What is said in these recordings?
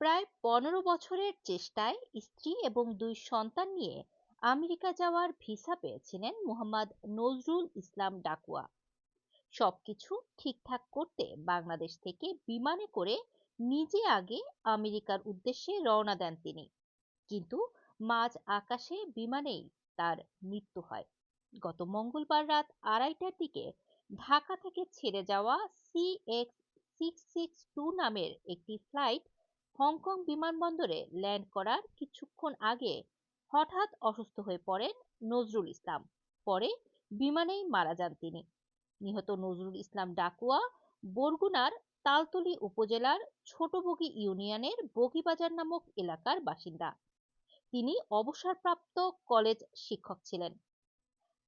প্রায় পনেরো বছরের চেষ্টায় স্ত্রী এবং দুই সন্তান নিয়ে আমেরিকা যাওয়ার ভিসা পেয়েছিলেন মোহাম্মদ নজরুল ইসলাম ডাকুয়া সবকিছু ঠিকঠাক করতে বাংলাদেশ থেকে বিমানে করে নিজে আগে আমেরিকার উদ্দেশ্যে রওনা দেন তিনি। কিন্তু মাঝ আকাশে বিমানেই তার মৃত্যু হয়। গত মঙ্গলবার রাত আড়াইটার দিকে ঢাকা থেকে ছেড়ে যাওয়া C X six six two নামের একটি ফ্লাইট হংকং বিমানবন্দরে ল্যান্ড করার কিছুক্ষণ আগে হঠাৎ অসুস্থ হয়ে পড়েন নজরুল ইসলাম। পরে বিমানেই মারা যান তিনি। নিহত নজরুল ইসলাম ডাকুয়া, বরগুনার তালতলী উপজেলার ছোটবগি ইউনিয়নের বগিবাজার নামক এলাকার বাসিন্দা। তিনি অবসরপ্রাপ্ত কলেজ শিক্ষক ছিলেন।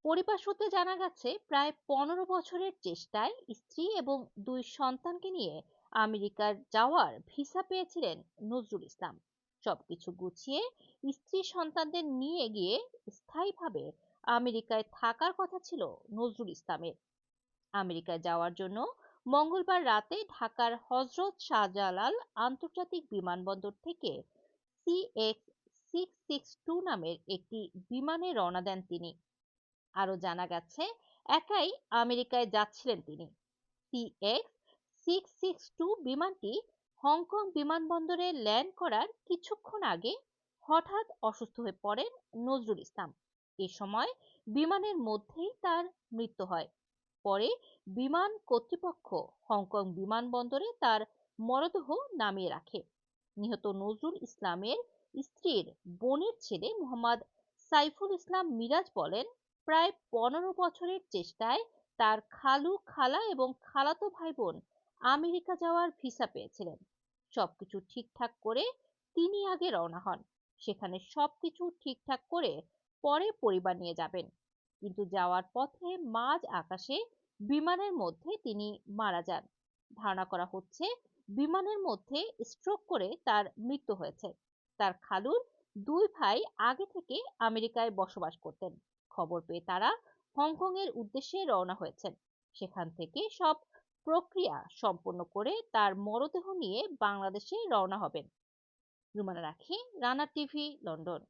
পরিবার সূত্রে জানা গেছে, প্রায় পনেরো বছরের চেষ্টায় স্ত্রী এবং দুই সন্তানকে নিয়ে আমেরিকার যাওয়ার ভিসা পেয়েছিলেন নজরুল ইসলাম। সবকিছু গুছিয়ে স্ত্রী সন্তানদের নিয়ে গিয়ে স্থায়ীভাবে আমেরিকায় থাকার কথা ছিল নজরুল ইসলামের। আমেরিকায় যাওয়ার জন্য মঙ্গলবার রাতে ঢাকার হজরত শাহজালাল আন্তর্জাতিক বিমানবন্দর থেকে সিএক্স সিক্স সিক্স টু নামের একটি বিমানে রওনা দেন তিনি। আরও জানা গেছে, একাই আমেরিকায় যাচ্ছিলেন তিনি। সিএক্স সিক্স সিক্স টু বিমানটি হংকং বিমানবন্দরে ল্যান্ড করার কিছুক্ষণ আগে হঠাৎ অসুস্থ হয়ে পড়েন নজরুল ইসলাম। এ সময় বিমানের মধ্যেই তার মৃত্যু হয়। পরে বিমান কর্তৃপক্ষ হংকং বিমানবন্দরে তার মরদেহ নামিয়ে রাখে। নিহত নজরুল ইসলামের স্ত্রীর বোনের ছেলে মোহাম্মদ সাইফুল ইসলাম মিরাজ বলেন, প্রায় পনেরো বছরের চেষ্টায় তার খালু, খালা এবং খালাতো ভাই বোন আমেরিকা যাওয়ার ভিসা পেয়েছিলেন। সবকিছু ঠিকঠাক করে তিনি আগে রওনা হন। সেখানে সবকিছু ঠিকঠাক করে পরে পরিবার নিয়ে যাবেন। কিন্তু যাওয়ার পথে মাঝ আকাশে বিমানের মধ্যে তিনি মারা যান। ধারণা করা হচ্ছে বিমানের মধ্যে স্ট্রোক করে তার মৃত্যু হয়েছে। তার খালুর দুই ভাই আগে থেকে আমেরিকায় বসবাস করতেন। খবর পেয়ে তারা হংকং এর উদ্দেশ্যে রওনা হয়েছেন। সেখান থেকে সব প্রক্রিয়া সম্পন্ন করে তার মরদেহ নিয়ে বাংলাদেশে রওনা হবেন। রুমানা রাখি রানা টিভি লন্ডন।